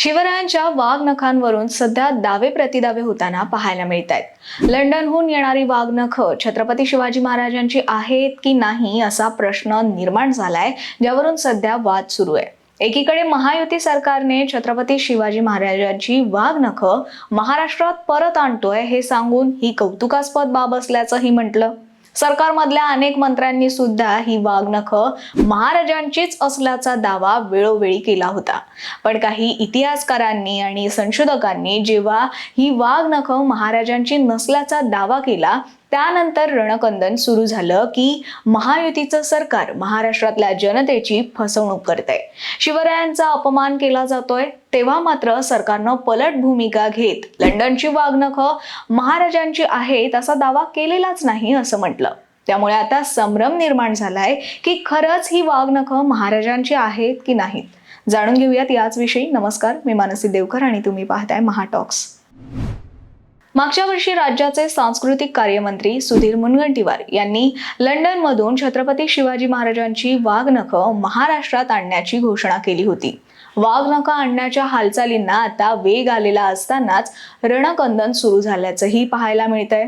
शिवरायांच्या वाघनखांवरून सध्या दावे प्रतिदावे होताना पाहायला मिळत आहेत लंडनहून येणारी वाघनख छत्रपती शिवाजी महाराजांची आहेत की नाही असा प्रश्न निर्माण झालाय ज्यावरून सध्या वाद सुरू आहे. एकीकडे महायुती सरकारने छत्रपती शिवाजी महाराजांची वाघनख महाराष्ट्रात परत आणतोय हे सांगून ही कौतुकास्पद बाब असल्याचंही म्हटलं. सरकारमधल्या अनेक मंत्र्यांनी सुद्धा ही वाघनखं महाराजांचीच असल्याचा दावा वेळोवेळी केला होता. पण काही इतिहासकारांनी आणि संशोधकांनी जेव्हा ही वाघनखं महाराजांची नसल्याचा दावा केला त्यानंतर रणकंदन सुरू झालं की महायुतीचं सरकार महाराष्ट्रातल्या जनतेची फसवणूक करतंय. शिवरायांचा अपमान केला जातोय तेव्हा मात्र सरकारनं पलट भूमिका घेत लंडनची वाघनखं महाराजांची आहेत असा दावा केलेलाच नाही असं म्हटलं. त्यामुळे आता संभ्रम निर्माण झालाय की खरंच ही वाघनखं महाराजांची आहेत की नाहीत जाणून घेऊयात याच विषयी नमस्कार मी मानसी देवकर आणि तुम्ही पाहताय महाटॉक्स मागच्या वर्षी राज्याचे सांस्कृतिक कार्यमंत्री सुधीर मुनगंटीवार यांनी लंडनमधून छत्रपती शिवाजी महाराजांची वाघनखं महाराष्ट्रात आणण्याची घोषणा केली होती. वाघनखं आणण्याच्या हालचालींना आता वेग आलेला असतानाच रणकंदन सुरू झाल्याचंही पाहायला मिळतंय.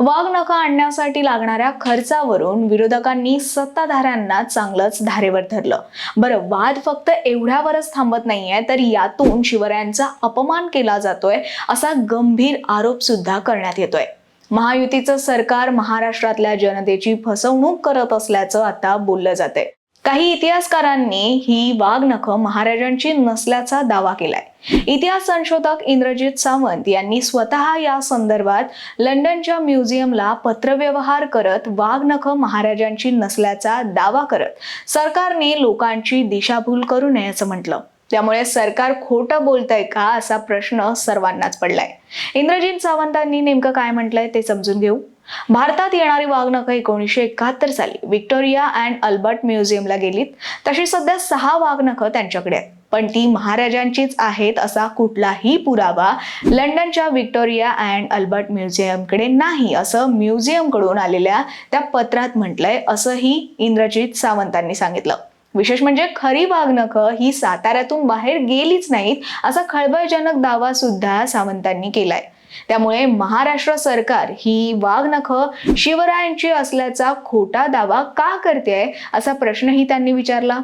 वाघ नका आणण्यासाठी लागणाऱ्या खर्चावरून विरोधकांनी सत्ताधाऱ्यांना चांगलंच धारेवर धरलं. बरं वाद फक्त एवढ्यावरच थांबत नाहीये तर यातून शिवरायांचा अपमान केला जातोय असा गंभीर आरोप सुद्धा करण्यात येतोय. महायुतीचं सरकार महाराष्ट्रातल्या जनतेची फसवणूक करत असल्याचं आता बोललं जातंय. काही इतिहासकारांनी ही वाघनखं महाराजांची नसल्याचा दावा केलाय. इतिहास संशोधक इंद्रजित सावंत यांनी स्वतः या संदर्भात लंडनच्या म्युझियमला पत्रव्यवहार करत वाघनखं महाराजांची नसल्याचा दावा करत सरकारने लोकांची दिशाभूल करू नये असं म्हटलं. त्यामुळे सरकार खोटं बोलतंय का असा प्रश्न सर्वांनाच पडलाय. इंद्रजित सावंतांनी नेमकं काय म्हटलंय ते समजून घेऊ. भारतात येणारी वाघनखं एकोणीसशे एकाहत्तर साली विक्टोरिया अँड अल्बर्ट म्युझियमला गेलीत. तशी सध्या सहा वाघनखं त्यांच्याकडे आहेत. पण ती महाराजांचीच आहेत असा कुठलाही पुरावा लंडनच्या विक्टोरिया अँड अल्बर्ट म्युझियमकडे नाही असं म्युझियमकडून आलेल्या त्या पत्रात म्हटलंय असंही इंद्रजित सावंतांनी सांगितलं. विशेष म्हणजे खरी वाघनखं ही साताऱ्यातून बाहेर गेलीच नाहीत असा खळबळजनक दावा सुद्धा सावंतांनी केलाय. त्यामुळे महाराष्ट्र सरकार ही वाघनखं शिवरायांची असल्याचा खोटा दावा का करते असा प्रश्नही त्यांनी विचारला.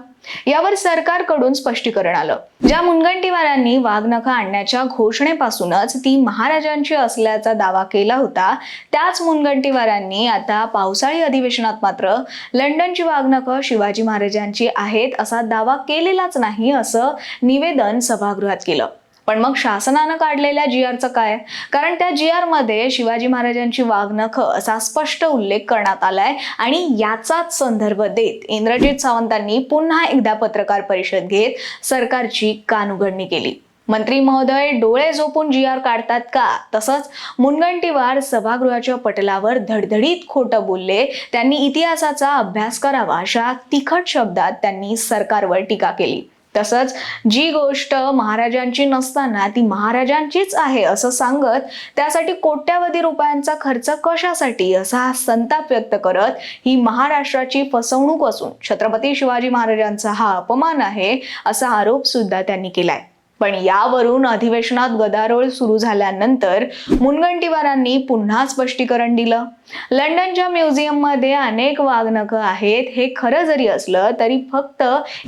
यावर सरकारकडून स्पष्टीकरण आलं. ज्या मुनगंटीवारांनी वाघनखं आणण्याच्या घोषणेपासूनच ती महाराजांची असल्याचा दावा केला होता त्याच मुनगंटीवारांनी आता पावसाळी अधिवेशनात मात्र लंडनची वाघनखं शिवाजी महाराजांची आहेत असा दावा केलेलाच नाही असं निवेदन सभागृहात केलं. पण मग शासनानं काढलेल्या जी आरचं काय? कारण त्या जी आरमध्ये शिवाजी महाराजांची वाघनखं असा स्पष्ट उल्लेख करण्यात आलाय आणि याचाच संदर्भ देत इंद्रजित सावंतांनी पुन्हा एकदा पत्रकार परिषद घेत सरकारची कानउघडणी केली. मंत्री महोदय डोळे झोपून जी आर काढतात का? तसंच मुनगंटीवार सभागृहाच्या पटलावर धडधडीत खोटं बोलले त्यांनी इतिहासाचा अभ्यास करावा अशा तिखट शब्दात त्यांनी सरकारवर टीका केली. तसंच जी गोष्ट महाराजांची नसताना ती महाराजांचीच आहे असं सांगत त्यासाठी कोट्यावधी रुपयांचा खर्च कशासाठी असा संताप व्यक्त करत ही महाराष्ट्राची फसवणूक असून छत्रपती शिवाजी महाराजांचा हा अपमान आहे असा आरोप सुद्धा त्यांनी केलाय. पण यावरून अधिवेशनात गदारोळ सुरू झाल्यानंतर मुनगंटीवारांनी पुन्हा स्पष्टीकरण दिलं. लंडनच्या म्युझियममध्ये अनेक वाघनखं आहेत. हे खरं जरी असलं तरी फक्त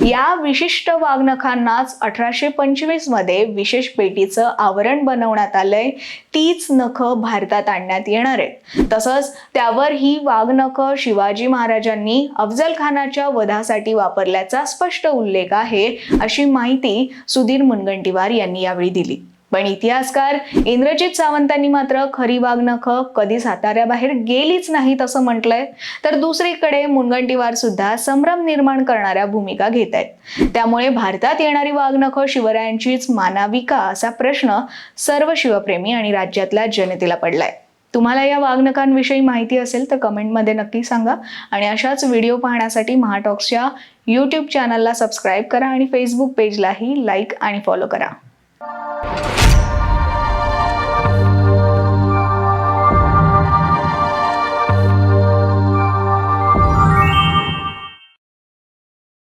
या विशिष्ट वाघनखांनाच अठराशे पंचवीसमध्ये विशेष पेटीचं आवरण बनवण्यात आलंय. तीच नखं भारतात आणण्यात येणार आहेत. तसंच त्यावर ही वाघनखं शिवाजी महाराजांनी अफजल खानाच्या वधासाठी वापरल्याचा स्पष्ट उल्लेख आहे अशी माहिती सुधीर मुनगंटीवार यांनी यावेळी दिली. पण इतिहासकार इंद्रजित सावंतांनी मात्र खरी वाघनखं कधी साताऱ्याबाहेर गेलीच नाहीत असं म्हटलंय. तर दुसरीकडे मुनगंटीवार सुद्धा संभ्रम निर्माण करणाऱ्या भूमिका घेत आहेत. त्यामुळे भारतात येणारी वाघनखं शिवरायांचीच मानावी का असा प्रश्न सर्व शिवप्रेमी आणि राज्यातल्या जनतेला पडलाय. तुम्हाला या वाघनकांविषयी माहिती असेल तर कमेंटमध्ये नक्की सांगा आणि अशाच व्हिडिओ पाहण्यासाठी महाटॉक्सच्या यूट्यूब चॅनलला सबस्क्राईब करा आणि फेसबुक पेजलाही लाईक आणि फॉलो करा.